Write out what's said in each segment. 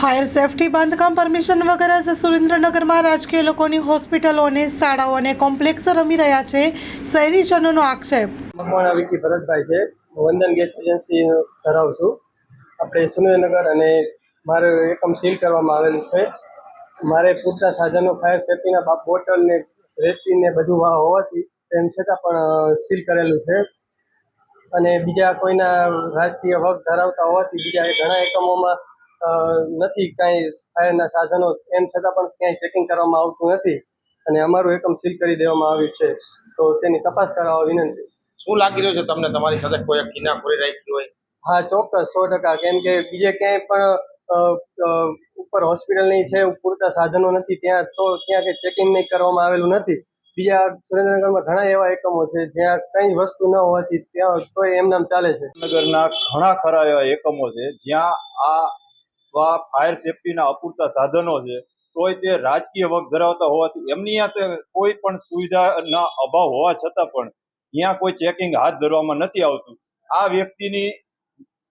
Fire safety બાંધકામ permission વગર સુરેન્દ્રનગરમાં રાજકીય લોકોની હોસ્પિટલો અને શાળાઓ અને કોમ્પ્લેક્સ રમી રહ્યા છે. શહેરીજનોનો આક્ષેપ. મકવાણા વિકી ભરતભાઈ છે. વંદન ગેસ એજન્સી ધરાવું છું. આપણે સુરેન્દ્રનગર અને મારે એકમ સીલ કરવામાં આવેલું છે. મારે પૂરતા સાધનો, ફાયર સેફ્ટીના બોટલ ને રેતી ને બધું હોવાથી તેમ છતાં પણ સીલ કરેલું છે. અને બીજા કોઈના રાજકીય વગ ધરાવતા હોવાથી બીજા ઘણા એકમોમાં નથી કાંઈ ફાયરના સાધનો એમ છતાં પણ ક્યાંય ચેકિંગ કરવામાં આવતું નથી અને અમારું એકમ સીલ કરી દેવામાં આવ્યું છે. તો તેની તપાસ કરાવવા વિનંતી. શું લાગી રહ્યું છે તમને? તમારી સાથે કોઈ કિનાખોરી રાખી હોય? હા ચોક્કસ સો ટકા. કેમ કે બીજે ક્યાંય પણ ઉપર હોસ્પિટલની છે પૂરતા સાધનો નથી ત્યાં તો ત્યાં કંઈ ચેકિંગ નહીં કરવામાં આવેલું નથી. બીજા સુરેન્દ્રનગરમાં ઘણા એવા એકમો છે જ્યાં કંઈ વસ્તુ ન હોવાથી ત્યાં તોય એમનામ ચાલે છે. નગરના ઘણા ખરા એવા એકમો છે જ્યાં આ વા ફાયર સેફટીના અપૂરતા સાધનો છે, તોય તે રાજકીય વગ ધરાવતા હોવાથી એમની ત્યાં કોઈ પણ સુવિધાના અભાવ હોવા છતાં પણ ત્યાં કોઈ ચેકિંગ હાથ ધરવામાં નથી આવતું. આ વ્યક્તિની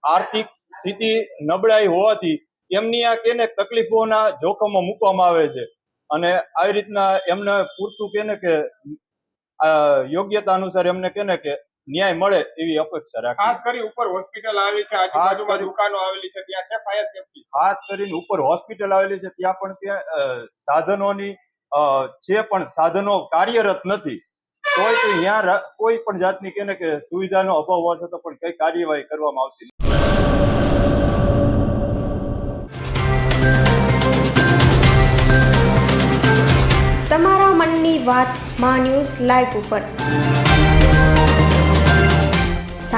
આર્થિક સ્થિતિ નબળાઈ હોવાથી એમની આ કેને તકલીફોના જોખમો મૂકવામાં આવે છે અને આવી રીતના એમને પૂરતું કેને કે યોગ્યતા અનુસાર એમને કેને કે ન્યાય મળે એવી અપેક્ષા રાખી ખાસ કરી ઉપર હોસ્પિટલ આવેલી છે આજુબાજુ આજુબાજુમાં દુકાનો આવેલી છે ત્યાં છે ફાયર સેફટી ખાસ કરીને ઉપર હોસ્પિટલ આવેલી છે ત્યાં પણ ત્યાં સાધનોની અ, છે પણ સાધનો કાર્યરત નથી તોય તો ત્યાં કોઈ પણ જાતની કે ને કે સુવિધાનો અભાવ હોવા છતાં પણ કઈ કાર્યવાહી કરવામાં આવતી નથી. તમારા મનની વાતમાં ન્યૂઝ લાઈવ ઉપર.